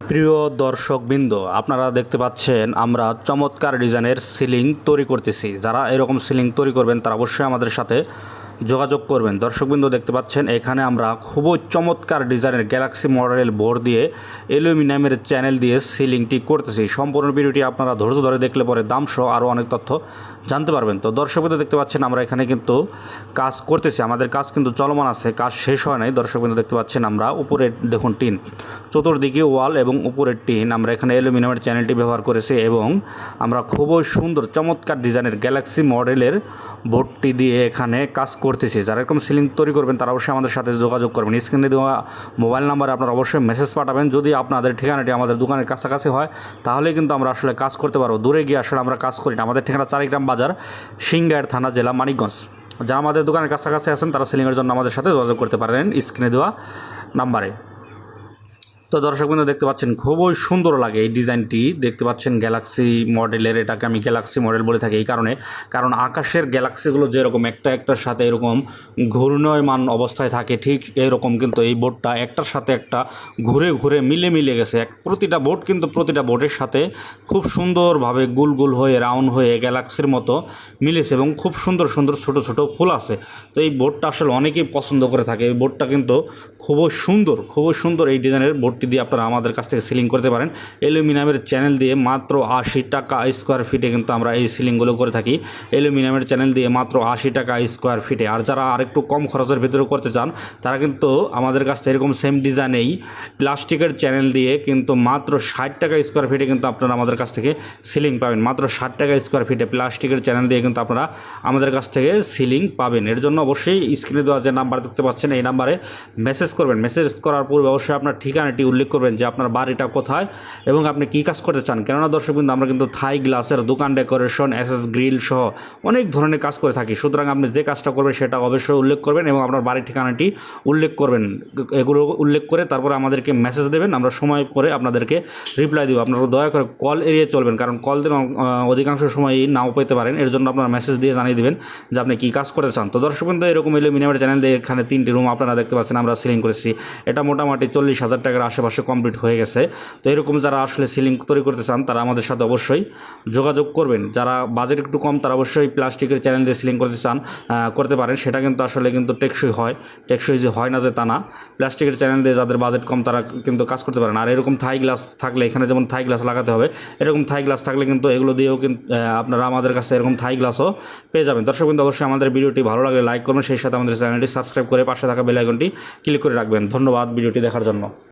প্রিয় দর্শকবৃন্দ, আপনারা দেখতে পাচ্ছেন আমরা চমৎকার ডিজাইনের সিলিং তৈরি করতেছি। যারা এরকম সিলিং তৈরি করবেন, তারা অবশ্যই আমাদের সাথে যোগাযোগ করবেন। দর্শকবৃন্দ দেখতে পাচ্ছেন, এখানে আমরা খুবই চমৎকার ডিজাইনের গ্যালাক্সি মডেল বোর্ড দিয়ে অ্যালুমিনিয়ামের চ্যানেল দিয়ে সিলিংটি করতেছি। সম্পূর্ণ ভিডিওটি আপনারা ধৈর্য ধরে দেখলে পরে দাম সহ আরও অনেক তথ্য জানতে পারবেন। তো দর্শকবৃন্দ দেখতে পাচ্ছেন, আমরা এখানে কিন্তু কাজ করতেছি। আমাদের কাজ কিন্তু চলমান আছে, কাজ শেষ হয় নাই। দর্শকবৃন্দ দেখতে পাচ্ছেন, আমরা উপরে দেখুন টিন, চতুর্দিকে ওয়াল এবং উপরের টিন। আমরা এখানে অ্যালুমিনিয়ামের চ্যানেলটি ব্যবহার করেছি এবং আমরা খুবই সুন্দর, চমৎকার ডিজাইনের গ্যালাক্সি মডেলের বোর্ডটি দিয়ে এখানে কাজ করতেছি, যারা এরকম সিলিং তৈরি করবেন, তারা অবশ্যই আমাদের সাথে যোগাযোগ করবেন। স্ক্রিনে দেওয়া মোবাইল নাম্বারে আপনারা অবশ্যই মেসেজ পাঠাবেন। যদি আপনাদের ঠিকানাটি আমাদের দোকানের কাছাকাছি হয়, তাহলে কিন্তু আমরা আসলে কাজ করতে পারব। দূরে গিয়ে আসলে আমরা কাজ করি না। আমাদের ঠিকানা চারিগ্রাম বাজার সিংগায়ের থানা, জেলা মানিকগঞ্জ। যারা আমাদের দোকানের কাছাকাছি আছেন, তারা সিলিংয়ের জন্য আমাদের সাথে যোগাযোগ করতে পারেন। স্ক্রিনে দেওয়া নাম্বারে তো দর্শক দর্শকবৃন্দ দেখতে পাচ্ছেন খুবই সুন্দর লাগে এই ডিজাইনটি। দেখতে পাচ্ছেন গ্যালাক্সি মডেলের এটাকে আমি গ্যালাক্সি মডেল বলে থাকি এই কারণে। কারণ আকাশের গ্যালাক্সিগুলো যেরকম একটা একটার সাথে এরকম ঘূর্ণয়মান অবস্থায় থাকে, ঠিক এরকম কিন্তু এই বোর্ডটা একটার সাথে একটা ঘুরে ঘুরে মিলে মিলে গেছে। এক প্রতিটা বোর্ড কিন্তু প্রতিটা বোর্ডের সাথে খুব সুন্দরভাবে গুল গুল হয়ে রাউন্ড হয়ে গ্যালাক্সির মতো মিলেছে এবং খুব সুন্দর সুন্দর ছোট ছোট ফুল আছে। তো এই বোর্ডটা আসলে অনেকেই পছন্দ করে থাকে। এই বোর্ডটা কিন্তু খুবই সুন্দর খুবই সুন্দর এই ডিজাইনের বোর্ডটি দিয়ে আপনারা আমাদের কাছ থেকে সিলিং করতে পারেন। অ্যালুমিনিয়ামের চ্যানেল দিয়ে মাত্র আশি টাকা স্কোয়ার ফিটে কিন্তু আমরা এই সিলিংগুলো করে থাকি। অ্যালুমিনিয়ামের চ্যানেল দিয়ে মাত্র আশি টাকা স্কোয়ার ফিটে আর যারা আরেকটু কম খরচের ভিতরে করতে চান, তারা কিন্তু আমাদের কাছ থেকে এরকম সেম ডিজাইনেই প্লাস্টিকের চ্যানেল দিয়ে কিন্তু মাত্র ষাট টাকা স্কোয়ার ফিটে কিন্তু আপনারা আমাদের কাছ থেকে সিলিং পাবেন। মাত্র ষাট টাকা স্কোয়ার ফিটে প্লাস্টিকের চ্যানেল দিয়ে কিন্তু আপনারা আমাদের কাছ থেকে সিলিং পাবেন। এর জন্য অবশ্যই স্ক্রিনে দেওয়া যে নাম্বার দেখতে পাচ্ছেন, এই নাম্বারে মেসেজ করবেন। মেসেজ করার পূর্বে অবশ্যই আপনার ঠিকানাটি উল্লেখ করবেন যে আপনার বাড়িটা কোথায় এবং আপনি কী কাজ করতে চান। কেননা দর্শক কিন্তু আমরা কিন্তু থাই গ্লাসের দোকান ডেকোরেশন এসএস গ্রিল সহ অনেক ধরনের কাজ করে থাকি। সুতরাং আপনি যে কাজটা করবেন সেটা অবশ্যই উল্লেখ করবেন এবং আপনার বাড়ির ঠিকানাটি উল্লেখ করবেন। এগুলো উল্লেখ করে তারপরে আমাদেরকে মেসেজ দেবেন। আমরা সময় করে আপনাদেরকে রিপ্লাই দেবো। আপনারা দয়া করে কল এড়িয়ে চলবেন কারণ কল আহ, অধিকাংশ সময়ই নাও পেতে পারেন। এর জন্য আপনারা মেসেজ দিয়ে জানিয়ে দেবেন যে আপনি কী কাজ করতে চান। তো দর্শক কিন্তু এরকম এলুমিনিয়ামের চ্যানেল দিয়ে এখানে তিনটি রুম আপনারা দেখতে পাচ্ছেন আমরা সিলিং করেছি। এটা মোটামুটি চল্লিশ হাজার টাকার আশেপাশে কমপ্লিট হয়ে গেছে। তো এরকম যারা আসলে সিলিং তৈরি করতে চান, তারা আমাদের সাথে অবশ্যই যোগাযোগ করবেন। যারা বাজেট একটু কম, তারা অবশ্যই প্লাস্টিকের চ্যানেল দিয়ে সিলিং করতে চান করতে পারেন। সেটা কিন্তু আসলে কিন্তু টেকসই হয়। টেকসই যে হয় না যে তা না। প্লাস্টিকের চ্যানেল দিয়ে যাদের বাজেট কম, তারা কিন্তু কাজ করতে পারেন। আর এরকম থাই গ্লাস থাকলে, এখানে যেমন থাই গ্লাস লাগাতে হবে, এরকম থাই গ্লাস থাকলে কিন্তু এগুলো দিয়েও কিন্তু আপনারা আমাদের কাছে এরকম থাই গ্লাসও পেয়ে যাবেন। দর্শক কিন্তু অবশ্যই আমাদের ভিডিওটি ভালো লাগলে লাইক করবেন সেই সাথে আমাদের চ্যানেলটি সাবস্ক্রাইব করে পাশে থাকা বেল আইকনটি ক্লিক করে রাখবেন। ধন্যবাদ ভিডিওটি দেখার জন্য।